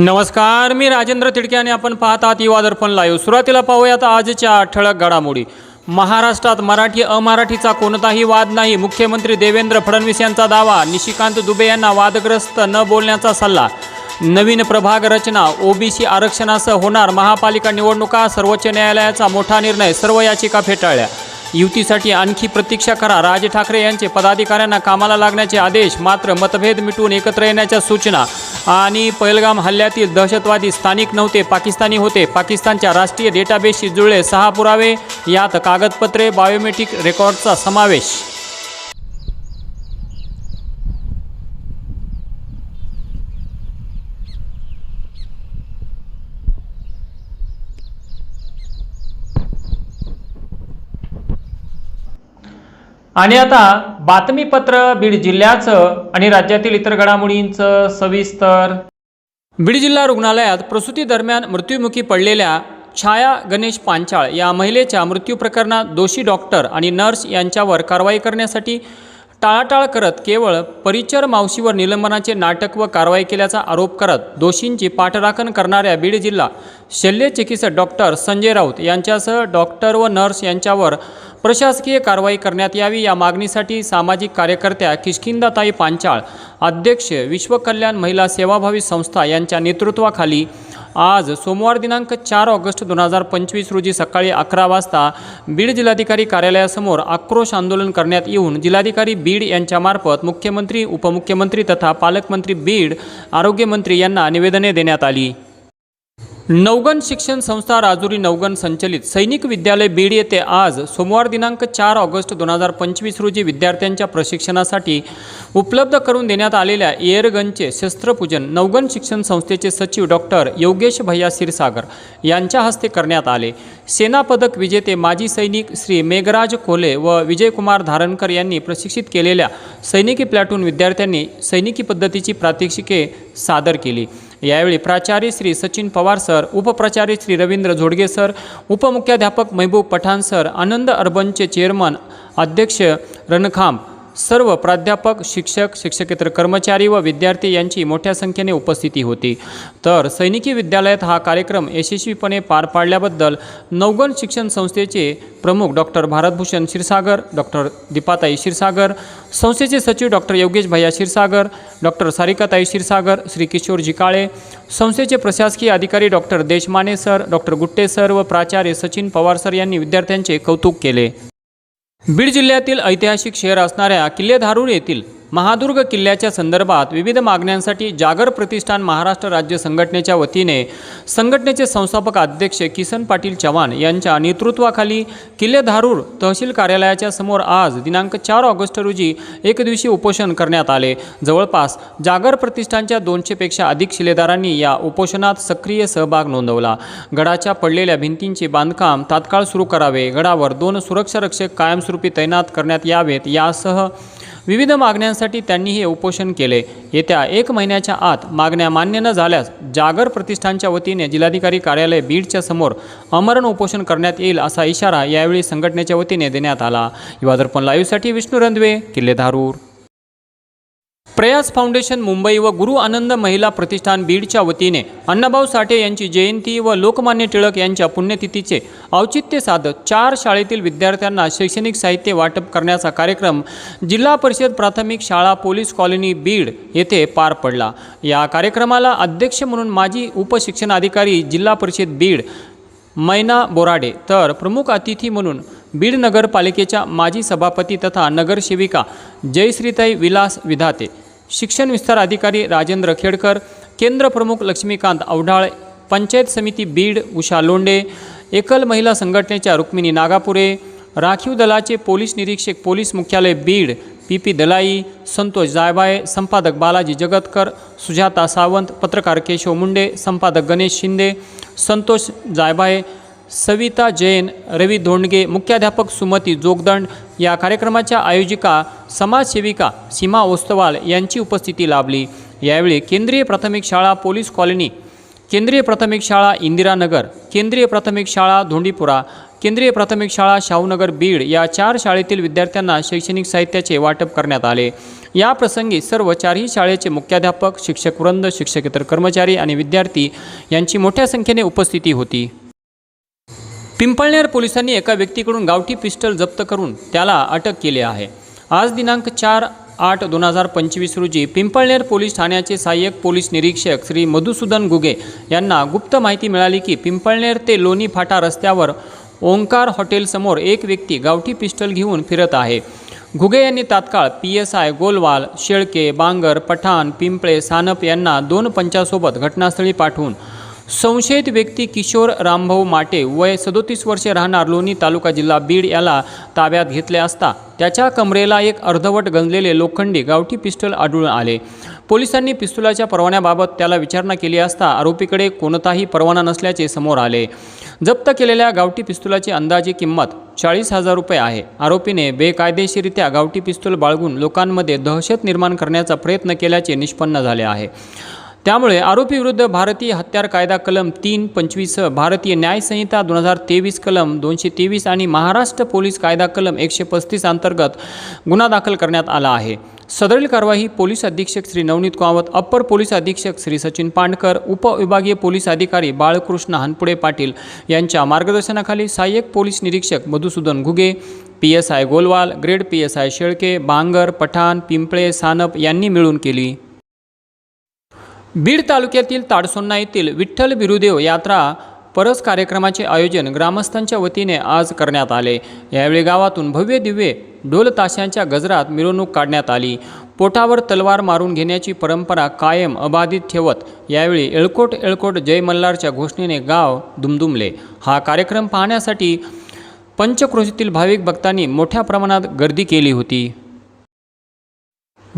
नमस्कार मी राजेंद्र तिडके आणि आपण पाहत आहात युवा दर्पण लाईव्ह सुरुवातीला पाहूयात आजच्या ठळक घडामोडी. महाराष्ट्रात मराठी अमराठीचा कोणताही वाद नाही. मुख्यमंत्री देवेंद्र फडणवीस यांचा दावा. निशिकांत दुबे यांना वादग्रस्त न बोलण्याचा सल्ला. नवीन प्रभाग रचना ओबीसी आरक्षणासह होणार महापालिका निवडणुका सर्वोच्च न्यायालयाचा मोठा निर्णय सर्व याचिका फेटाळल्या. युतीसाठी आणखी प्रतीक्षा करा. राज ठाकरे यांचे पदाधिकाऱ्यांना कामाला लागण्याचे आदेश मात्र मतभेद मिटवून एकत्र येण्याच्या सूचना. आणि पहलगाम हल्ल्यातील दहशतवादी स्थानिक नव्हते पाकिस्तानी होते. पाकिस्तानच्या राष्ट्रीय डेटाबेसशी जुळले सहा पुरावे यात कागदपत्रे बायोमेट्रिक रेकॉर्डचा समावेश. आणि आता बातमीपत्र बीड जिल्ह्याचं आणि राज्यातील इतर घडामोडींचं सविस्तर. बीड जिल्हा रुग्णालयात प्रसूती दरम्यान मृत्युमुखी पडलेल्या छाया गणेश पांचाळ या महिलेच्या मृत्यू प्रकरणात दोषी डॉक्टर आणि नर्स यांच्यावर कारवाई करण्यासाठी टाळाटाळ करत केवळ परिचर मावशीवर निलंबनाचे नाटक व कारवाई केल्याचा आरोप करत दोषींची पाठराखण करणाऱ्या बीड जिल्हा शल्यचिकित्सक डॉक्टर संजय राऊत यांच्यासह डॉक्टर व नर्स यांच्यावर प्रशासकीय कारवाई करण्यात यावी या मागणीसाठी सामाजिक कार्यकर्त्या किष्किंदाताई पांचाळ अध्यक्ष विश्वकल्याण महिला सेवाभावी संस्था यांच्या नेतृत्वाखाली आज सोमवार दिनांक चार ऑगस्ट दोन हजार पंचवीस रोजी सकाळी अकरा वाजता बीड जिल्हाधिकारी कार्यालयासमोर आक्रोश आंदोलन करण्यात येऊन जिल्हाधिकारी बीड यांच्यामार्फत मुख्यमंत्री उपमुख्यमंत्री तथा पालकमंत्री बीड आरोग्यमंत्री यांना निवेदने देण्यात आली. नवगण शिक्षण संस्था राजुरी नवगण संचलित सैनिक विद्यालय बीड येथे आज सोमवार दिनांक चार ऑगस्ट दोन हजार पंचवीस रोजी विद्यार्थ्यांच्या प्रशिक्षणासाठी उपलब्ध करून देण्यात आलेल्या एअरगनचे शस्त्रपूजन नवगण शिक्षण संस्थेचे सचिव डॉक्टर योगेश भैया क्षीरसागर यांच्या हस्ते करण्यात आले. सेना पदक विजेते माजी सैनिक श्री मेघराज कोले व विजयकुमार धारणकर यांनी प्रशिक्षित केलेल्या सैनिकी प्लॅटून विद्यार्थ्यांनी सैनिकी पद्धतीची प्रात्यक्षिके सादर केली. यावेळी प्राचार्य श्री सचिन पवार सर उपप्राचार्य श्री रवींद्र झोडगे सर उपमुख्याध्यापक महबूब पठाण सर आनंद अर्बनचे चेअरमन अध्यक्ष रणखांब सर्व प्राध्यापक शिक्षक शिक्षकेतर कर्मचारी व विद्यार्थी यांची मोठ्या संख्येने उपस्थिती होती. तर सैनिकी विद्यालयात हा कार्यक्रम यशस्वीपणे पार पाडल्याबद्दल नवगण शिक्षण संस्थेचे प्रमुख डॉक्टर भारतभूषण क्षीरसागर डॉक्टर दीपाताई क्षीरसागर संस्थेचे सचिव डॉक्टर योगेश भैया क्षीरसागर डॉक्टर सारिकाताई क्षीरसागर श्री किशोर जिकाळे संस्थेचे प्रशासकीय अधिकारी doctor Deshmane sir doctor Gutte sir व प्राचार्य सचिन पवार सर यांनी विद्यार्थ्यांचे कौतुक केले. बीड जिल्ह्यातील ऐतिहासिक शहर असणाऱ्या किल्ले धारूर येथील महादुर्ग किल्ल्याच्या संदर्भात विविध मागण्यांसाठी जागर प्रतिष्ठान महाराष्ट्र राज्य संघटनेच्या वतीने संघटनेचे संस्थापक अध्यक्ष किसन पाटील चव्हाण यांच्या नेतृत्वाखाली किल्ले धारूर तहसील कार्यालयाच्या समोर आज दिनांक चार ऑगस्ट रोजी एक दिवशी उपोषण करण्यात आले. जवळपास जागर प्रतिष्ठानच्या दोनशेपेक्षा अधिक शिलेदारांनी या उपोषणात सक्रिय सहभाग नोंदवला. गडाच्या पडलेल्या भिंतींचे बांधकाम तात्काळ सुरू करावे. गडावर दोन सुरक्षा रक्षक कायमस्वरूपी तैनात करण्यात यावेत. यासह विविध मागण्यांसाठी त्यांनी हे उपोषण केले. येत्या एक महिन्याच्या आत मागण्या मान्य न झाल्यास जागर प्रतिष्ठानच्या वतीने जिल्हाधिकारी कार्यालय बीडच्या समोर अमरण उपोषण करण्यात येईल असा इशारा यावेळी संघटनेच्या वतीने देण्यात आला. युवादर्पण लाईव्हसाठी विष्णू रंधवे किल्ले धारूर प्रयास फाउंडेशन मुंबई व गुरु आनंद महिला प्रतिष्ठान बीडच्या वतीने अण्णाभाऊ साठे यांची जयंती व लोकमान्य टिळक यांच्या पुण्यतिथीचे औचित्य साधत चार शाळेतील विद्यार्थ्यांना शैक्षणिक साहित्य वाटप करण्याचा कार्यक्रम जिल्हा परिषद प्राथमिक शाळा पोलीस कॉलनी बीड येथे पार पडला. या कार्यक्रमाला अध्यक्ष म्हणून माजी उपशिक्षणाधिकारी जिल्हा परिषद बीड मैना बोराडे तर प्रमुख अतिथी म्हणून बीड नगरपालिकेच्या माजी सभापती तथा नगरसेविका जयश्रीताई विलास विधाते. शिक्षण विस्तार अधिकारी राजेंद्र खेडकर केंद्र प्रमुख लक्ष्मीकांत औढाळ पंचायत समिती बीड उषा लोंडे एकल महिला संघटनेच्या रुक्मिणी नागापुरे राखीव दलाचे पोलीस निरीक्षक पोलीस मुख्यालय बीड पी पी दलाई संतोष जायबाय संपादक बालाजी जगतकर सुजाता सावंत पत्रकार केशव मुंडे संपादक गणेश शिंदे संतोष जायबाय सविता जैन रवी धोंडगे मुख्याध्यापक सुमती जोगदंड या कार्यक्रमाच्या आयोजिका समाजसेविका सीमा ओस्तवाल यांची उपस्थिती लाभली. यावेळी केंद्रीय प्राथमिक शाळा पोलीस कॉलनी केंद्रीय प्राथमिक शाळा इंदिरानगर केंद्रीय प्राथमिक शाळा धोंडीपुरा केंद्रीय प्राथमिक शाळा शाहूनगर बीड या चार शाळेतील विद्यार्थ्यांना शैक्षणिक साहित्याचे वाटप करण्यात आले. या प्रसंगी सर्व चारही शाळेचे मुख्याध्यापक शिक्षकवृंद शिक्षकेतर कर्मचारी आणि विद्यार्थी यांची मोठ्या संख्येने उपस्थिती होती. पिंपळनेर पोलिसांनी एका व्यक्तीकडून गावठी पिस्टल जप्त करून त्याला अटक केली आहे. आज दिनांक चार आठ दोन हजार पंचवीस रोजी पिंपळनेर पोलीस ठाण्याचे सहाय्यक पोलीस निरीक्षक श्री मधुसूदन गुगे यांना गुप्त माहिती मिळाली की पिंपळनेर ते लोणी फाटा रस्त्यावर ओंकार हॉटेलसमोर एक व्यक्ती गावठी पिस्टल घेऊन फिरत आहे. घुगे यांनी तात्काळ P S I Golwal Shelke Bangar Pathan Pimple Sanap यांना दोन पंचासोबत घटनास्थळी पाठवून संशयित व्यक्ती किशोर रामभाऊ माटे वय सदोतीस वर्षे राहणार लोणी तालुका जिल्हा बीड याला ताब्यात घेतले असता त्याच्या कमरेला एक अर्धवट गंजलेले लोखंडी गावठी पिस्टल आढळून आले. पोलिसांनी पिस्तुलाच्या परवान्याबाबत त्याला विचारणा केली असता आरोपीकडे कोणताही परवाना नसल्याचे समोर आले. जप्त केलेल्या गावठी पिस्तुलाची अंदाजी किंमत चाळीस हजार रुपये आहे. आरोपीने बेकायदेशीरित्या गावठी पिस्तूल बाळगून लोकांमध्ये दहशत निर्माण करण्याचा प्रयत्न केल्याचे निष्पन्न झाले आहे. त्यामुळे आरोपीविरुद्ध भारतीय हत्यार कायदा कलम तीन पंचवीस भारतीय न्यायसंहिता दोन हजार तेवीस कलम दोनशे तेवीस आणि महाराष्ट्र पोलीस कायदा कलम एकशे पस्तीस अंतर्गत गुन्हा दाखल करण्यात आला आहे. सदरील कारवाई पोलीस अधीक्षक श्री नवनीत कावत अप्पर पोलीस अधीक्षक श्री सचिन पांडकर उपविभागीय पोलीस अधिकारी बाळकृष्ण हनपुडे पाटील यांच्या मार्गदर्शनाखाली सहाय्यक पोलीस निरीक्षक Madhusudan Ghuge P S I Golwal grade P S I Shelke Bangar Pathan Pimple Sanap यांनी मिळून केली. बीड तालुक्यातील ताडसोन्ना येथील विठ्ठल बिरुदेव यात्रा परस कार्यक्रमाचे आयोजन ग्रामस्थांच्या वतीने आज करण्यात आले. यावेळी गावातून भव्य दिव्य ढोल ताशांच्या गजरात मिरवणूक काढण्यात आली. पोटावर तलवार मारून घेण्याची परंपरा कायम अबाधित ठेवत यावेळी एळकोट एळकोट जय मल्हारच्या घोषणेने गाव दुमदुमले. हा कार्यक्रम पाहण्यासाठी पंचक्रोशीतील भाविक भक्तांनी मोठ्या प्रमाणात गर्दी केली होती.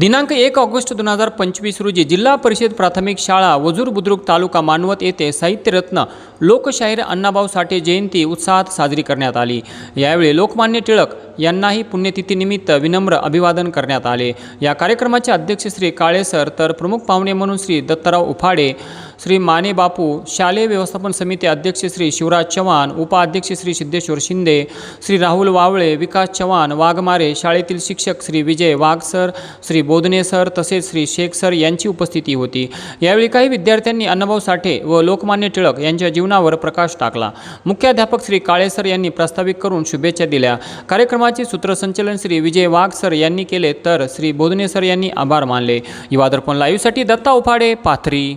दिनांक एक ऑगस्ट दोन हजार पंचवीस रोजी जिल्हा परिषद प्राथमिक शाळा वजूर बुद्रुक तालुका मानवत येथे साहित्यरत्न लोकशाहीर अण्णाभाऊ साठे जयंती उत्साहात साजरी करण्यात आली. यावेळी लोकमान्य टिळक यांनाही पुण्यतिथीनिमित्त विनम्र अभिवादन करण्यात आले. या कार्यक्रमाचे अध्यक्ष श्री काळे सर तर प्रमुख पाहुणे म्हणून श्री दत्तराव उफाडे श्री माने बापू शालेय व्यवस्थापन समिती अध्यक्ष श्री शिवराज चव्हाण उपाध्यक्ष श्री सिद्धेश्वर शिंदे श्री राहुल वावळे विकास चव्हाण वाघमारे शाळेतील शिक्षक श्री विजय वाघ सर श्री बोधने सर तसेच श्री शेख सर यांची उपस्थिती होती. यावेळी काही विद्यार्थ्यांनी अण्णाभाऊ साठे व लोकमान्य टिळक यांच्या जीवनावर प्रकाश टाकला. मुख्याध्यापक श्री काळे सर यांनी प्रास्ताविक करून शुभेच्छा दिल्या. कार्यक्रमाचे सूत्रसंचलन श्री विजय वाघ सर यांनी केले तर श्री बोधने सर यांनी आभार मानले. युवादर्पण लाईव्हसाठी दत्ता उफाडे पाथरी.